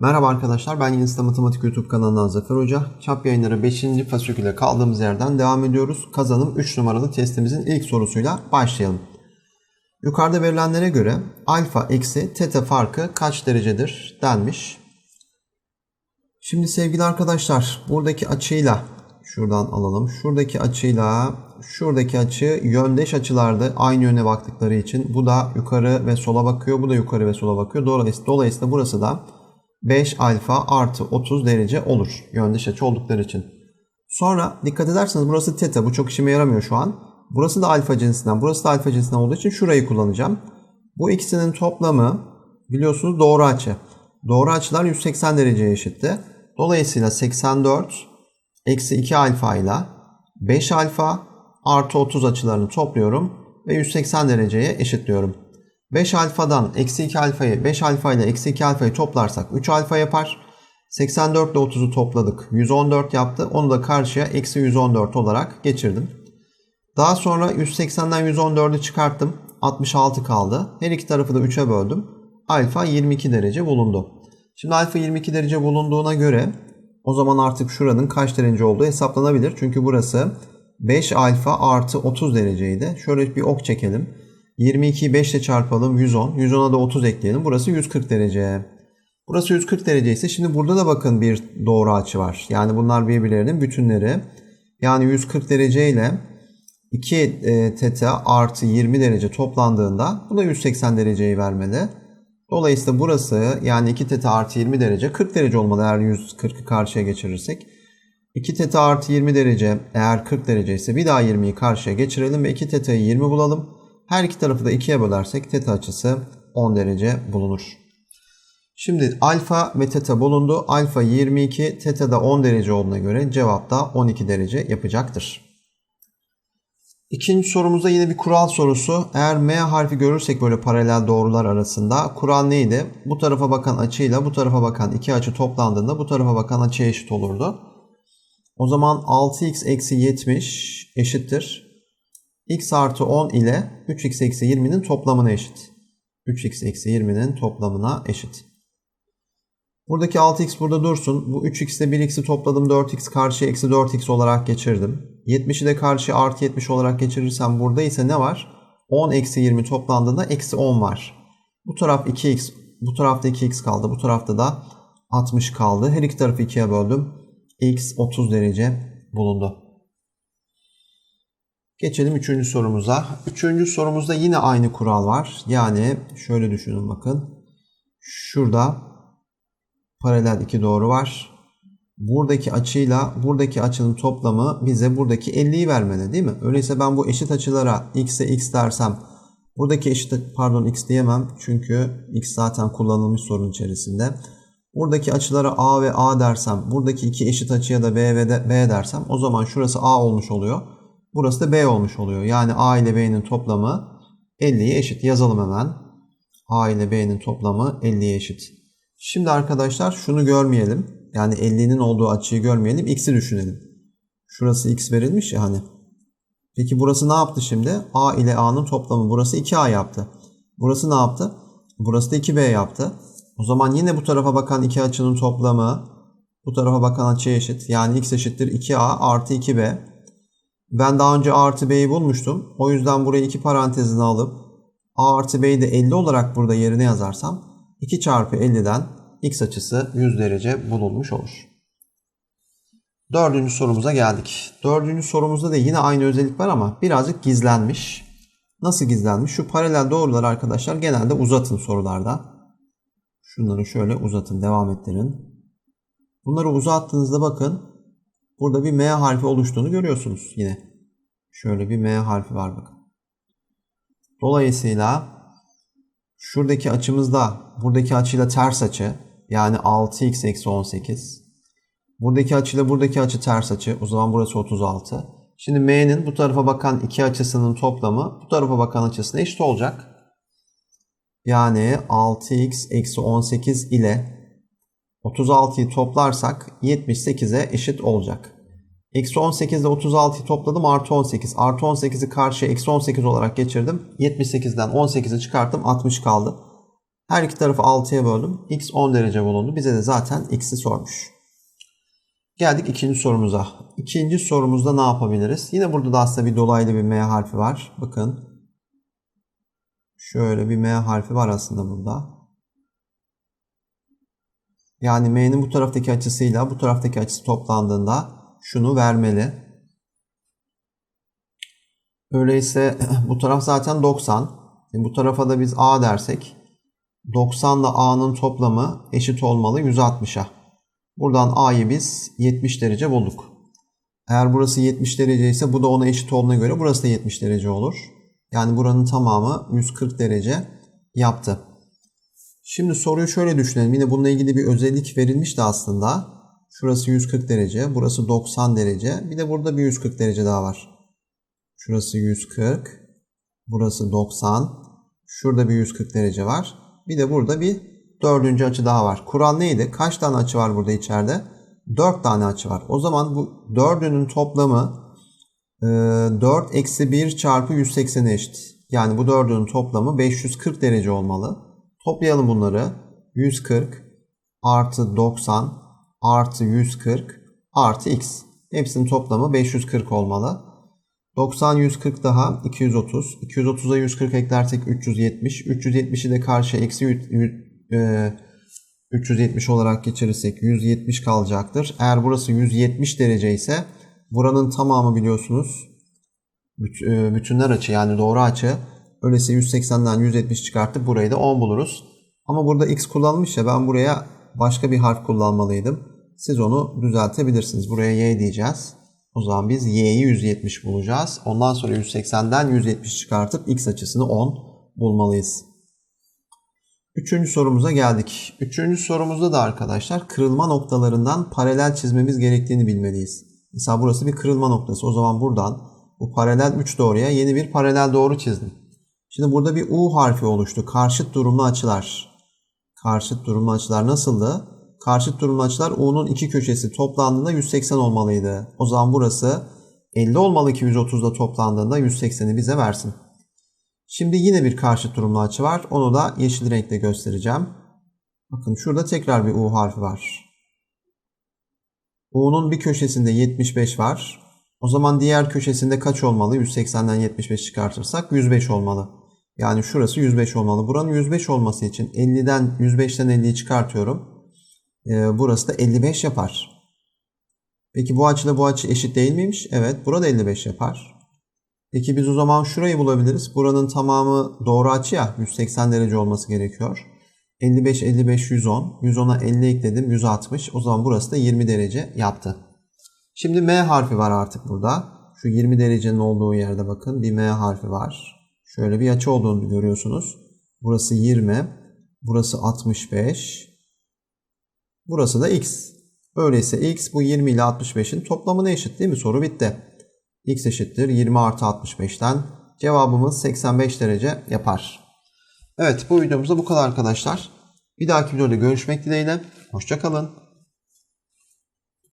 Merhaba arkadaşlar, ben Yeni Matematik YouTube kanalından Zafer Hoca. Çap yayınları 5. fasiküle kaldığımız yerden devam ediyoruz. Kazanım 3 numaralı testimizin ilk sorusuyla başlayalım. Yukarıda verilenlere göre alfa eksi teta farkı kaç derecedir denmiş. Şimdi sevgili arkadaşlar, buradaki açıyla şuradan alalım. Şuradaki açıyla şuradaki açı yöndeş açılarda aynı yöne baktıkları için bu da yukarı ve sola bakıyor, bu da yukarı ve sola bakıyor. Dolayısıyla, dolayısıyla burası da 5 alfa artı 30 derece olur. Yöndeş açı oldukları için. Sonra dikkat ederseniz burası teta. Bu çok işime yaramıyor şu an. Burası da alfa cinsinden. Burası da alfa cinsinden olduğu için şurayı kullanacağım. Bu ikisinin toplamı biliyorsunuz doğru açı. Doğru açılar 180 dereceye eşitti. Dolayısıyla 84 eksi 2 alfa ile 5 alfa artı 30 açılarını topluyorum ve 180 dereceye eşitliyorum. 5 alfadan eksi 2 alfayı 5 alfa ile eksi 2 alfayı toplarsak 3 alfa yapar. 84 ile 30'u topladık. 114 yaptı. Onu da karşıya eksi 114 olarak geçirdim. Daha sonra 180'den 114'ü çıkarttım. 66 kaldı. Her iki tarafı da 3'e böldüm. Alfa 22 derece bulundu. Şimdi alfa 22 derece bulunduğuna göre o zaman artık şuranın kaç derece olduğu hesaplanabilir. Çünkü burası 5 alfa artı 30 dereceydi. Şöyle bir ok çekelim. 22'yi 5 ile çarpalım 110. 110'a da 30 ekleyelim. Burası 140 derece. Burası 140 derece ise şimdi burada da bakın bir doğru açı var. Yani bunlar birbirlerinin bütünleri. Yani 140 derece ile 2 e, teta artı 20 derece toplandığında bu da 180 dereceyi vermeli. Dolayısıyla burası yani 2 teta artı 20 derece 40 derece olmalı eğer 140'ı karşıya geçirirsek. 2 teta artı 20 derece eğer 40 derece ise bir daha 20'yi karşıya geçirelim ve 2 teta'yı 20 bulalım. Her iki tarafı da 2'ye bölersek teta açısı 10 derece bulunur. Şimdi alfa ve teta bulundu. Alfa 22, teta da 10 derece olduğuna göre cevap da 12 derece yapacaktır. İkinci sorumuzda yine bir kural sorusu. Eğer M harfi görürsek böyle paralel doğrular arasında kural neydi? Bu tarafa bakan açıyla bu tarafa bakan iki açı toplandığında bu tarafa bakan açıya eşit olurdu. O zaman 6x eksi 70 eşittir. X artı 10 ile 3x eksi 20'nin toplamına eşit. 3x eksi 20'nin toplamına eşit. Buradaki 6x burada dursun. Bu 3x ile 1x'i topladım. 4x karşıya eksi 4x olarak geçirdim. 70'i de karşıya artı 70 olarak geçirirsem burada ise ne var? 10 eksi 20 toplandığında eksi 10 var. Bu taraf 2x, bu tarafta 2x kaldı. Bu tarafta da 60 kaldı. Her iki tarafı 2'ye böldüm. x 30 derece bulundu. Geçelim üçüncü sorumuza. Üçüncü sorumuzda yine aynı kural var. Yani şöyle düşünün bakın. Şurada paralel iki doğru var. Buradaki açıyla buradaki açının toplamı bize buradaki 50'yi vermeli değil mi? Öyleyse ben bu eşit açılara x'e x dersem buradaki eşit pardon x diyemem çünkü x zaten kullanılmış sorun içerisinde. Buradaki açılara a ve a dersem buradaki iki eşit açıya da b ve de, b dersem o zaman şurası a olmuş oluyor. Burası da b olmuş oluyor. Yani a ile b'nin toplamı 50'ye eşit. Yazalım hemen. a ile b'nin toplamı 50'ye eşit. Şimdi arkadaşlar şunu görmeyelim. Yani 50'nin olduğu açıyı görmeyelim. X'i düşünelim. Şurası x verilmiş ya hani. Peki burası ne yaptı şimdi? A ile A'nın toplamı. Burası 2A yaptı. Burası ne yaptı? Burası da 2B yaptı. O zaman yine bu tarafa bakan iki açının toplamı bu tarafa bakan açıya eşit. Yani x eşittir 2A artı 2B. Ben daha önce A artı B'yi bulmuştum. O yüzden burayı iki parantezine alıp A artı B'yi de 50 olarak burada yerine yazarsam 2 çarpı 50'den x açısı 100 derece bulunmuş olur. Dördüncü sorumuza geldik. Dördüncü sorumuzda da yine aynı özellik var ama birazcık gizlenmiş. Nasıl gizlenmiş? Şu paralel doğrular arkadaşlar genelde uzatın sorularda. Şunları şöyle uzatın, devam ettirin. Bunları uzattığınızda bakın burada bir M harfi oluştuğunu görüyorsunuz yine. Şöyle bir M harfi var bakın. Dolayısıyla şuradaki açımızda buradaki açıyla ters açı yani 6x eksi 18. Buradaki açıyla buradaki açı ters açı. O zaman burası 36. Şimdi m'nin bu tarafa bakan iki açısının toplamı bu tarafa bakan açısına eşit olacak. Yani 6x eksi 18 ile 36'yı toplarsak 78'e eşit olacak. Eksi 18 ile 36'yı topladım artı 18. Artı 18'i karşıya eksi 18 olarak geçirdim. 78'den 18'i çıkarttım 60 kaldı. Her iki tarafı 6'ya böldüm. X 10 derece bulundu. Bize de zaten X'i sormuş. Geldik ikinci sorumuza. İkinci sorumuzda ne yapabiliriz? Yine burada da aslında bir dolaylı bir M harfi var. Bakın. Şöyle bir M harfi var aslında burada. Yani M'nin bu taraftaki açısıyla bu taraftaki açısı toplandığında şunu vermeli. Öyleyse bu taraf zaten 90. Şimdi bu tarafa da biz A dersek 90 ile A'nın toplamı eşit olmalı 160'a. Buradan A'yı biz 70 derece bulduk. Eğer burası 70 derece ise bu da ona eşit olduğuna göre burası da 70 derece olur. Yani buranın tamamı 140 derece yaptı. Şimdi soruyu şöyle düşünelim. Yine bununla ilgili bir özellik verilmişti aslında. Şurası 140 derece, burası 90 derece. Bir de burada bir 140 derece daha var. Şurası 140, burası 90. Şurada bir 140 derece var. Bir de burada bir dördüncü açı daha var. Kural neydi? Kaç tane açı var burada içeride? 4 tane açı var. O zaman bu dördünün toplamı 4 eksi 1 çarpı 180'e eşit. Yani bu dördünün toplamı 540 derece olmalı. Toplayalım bunları. 140 artı 90 artı 140 artı x. Hepsinin toplamı 540 olmalı. 90 140 daha 230. 230'a 140 eklersek 370. 370'i de karşıya eksi 370 olarak geçirirsek 170 kalacaktır. Eğer burası 170 derece ise buranın tamamı biliyorsunuz bütünler açı yani doğru açı. Öyleyse 180'den 170 çıkartıp burayı da 10 buluruz. Ama burada x kullanmış ya ben buraya başka bir harf kullanmalıydım. Siz onu düzeltebilirsiniz. Buraya y diyeceğiz. O zaman biz y'yi 170 bulacağız. Ondan sonra 180'den 170 çıkartıp x açısını 10 bulmalıyız. Üçüncü sorumuza geldik. Üçüncü sorumuzda da arkadaşlar kırılma noktalarından paralel çizmemiz gerektiğini bilmeliyiz. Mesela burası bir kırılma noktası. O zaman buradan bu paralel 3 doğruya yeni bir paralel doğru çizdim. Şimdi burada bir U harfi oluştu. Karşıt durumlu açılar. Karşıt durumlu açılar nasıldı? Karşıt durumlu açılar U'nun iki köşesi toplandığında 180 olmalıydı. O zaman burası 50 olmalı ki 130'da toplandığında 180'i bize versin. Şimdi yine bir karşıt durumlu açı var. Onu da yeşil renkle göstereceğim. Bakın şurada tekrar bir U harfi var. U'nun bir köşesinde 75 var. O zaman diğer köşesinde kaç olmalı? 180'den 75 çıkartırsak 105 olmalı. Yani şurası 105 olmalı. Buranın 105 olması için 50'den 105'ten 50'yi çıkartıyorum. Ee, burası da 55 yapar. Peki bu açıyla bu açı eşit değil miymiş? Evet. Burada 55 yapar. Peki biz o zaman şurayı bulabiliriz. Buranın tamamı doğru açı ya. 180 derece olması gerekiyor. 55, 55, 110. 110'a 50 ekledim. 160. O zaman burası da 20 derece yaptı. Şimdi M harfi var artık burada. Şu 20 derecenin olduğu yerde bakın bir M harfi var. Şöyle bir açı olduğunu görüyorsunuz. Burası 20. Burası 65. Burası da x. Öyleyse x bu 20 ile 65'in toplamına eşit değil mi? Soru bitti. x eşittir 20 artı 65'ten. Cevabımız 85 derece yapar. Evet bu videomuzda bu kadar arkadaşlar. Bir dahaki videoda görüşmek dileğiyle. Hoşçakalın.